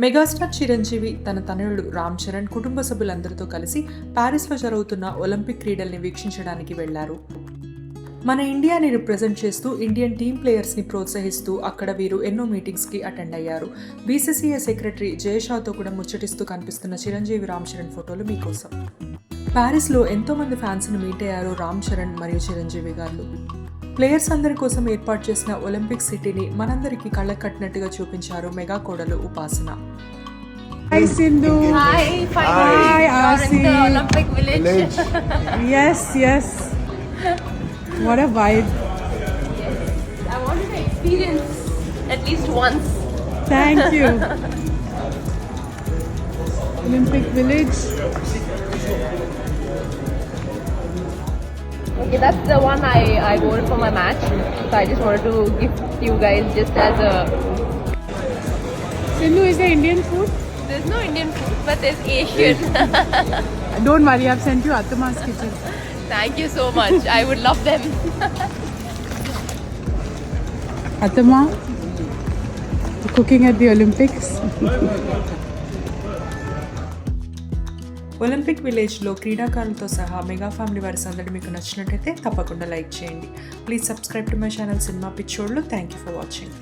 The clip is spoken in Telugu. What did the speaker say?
మెగాస్టార్ చిరంజీవి తన తనయుడు రామ్ చరణ్ కుటుంబ సభ్యులందరితో కలిసి ప్యారిస్లో జరుగుతున్న ఒలింపిక్ క్రీడల్ని వీక్షించడానికి వెళ్ళారు. మన ఇండియాని రిప్రజెంట్ చేస్తూ ఇండియన్ టీమ్ ప్లేయర్స్ని ప్రోత్సహిస్తూ అక్కడ వీరు ఎన్నో మీటింగ్స్కి అటెండ్ అయ్యారు. బీసీసీఐ సెక్రటరీ జయషాతో కూడా ముచ్చటిస్తూ కనిపిస్తున్న చిరంజీవి రామ్ చరణ్ ఫోటోలు మీకోసం. ప్యారిస్లో ఎంతో మంది ఫ్యాన్స్ని మీట్ అయ్యారు రామ్ చరణ్ మరియు చిరంజీవి గారు. ప్లేయర్స్ అందరి కోసం ఏర్పాటు చేసిన ఒలింపిక్ సిటీని మనందరికీ కళ్ళ కట్టినట్టుగా చూపించారు మెగా కోడలు Upasana. Hi Sindhu. Hi ఆసి Olympic village. yes yes. What a vibe. Okay, that's the one I, I wore for my match. So I just wanted to gift you guys just as a. Sindhu is the Indian food. There's no Indian food, but there's Asian. Don't worry, I've sent you Atama's kitchen. Thank you so much. I would love them. Atama, cooking at the Olympics. Olympic విలేజ్లో క్రీడాకారులతో సహా మెగా ఫ్యామిలీ వారి సందడి మీకు నచ్చినట్టయితే తప్పకుండా లైక్ చేయండి. Please subscribe to my channel cinema పిచ్చోళ్ళు. Thank you for watching.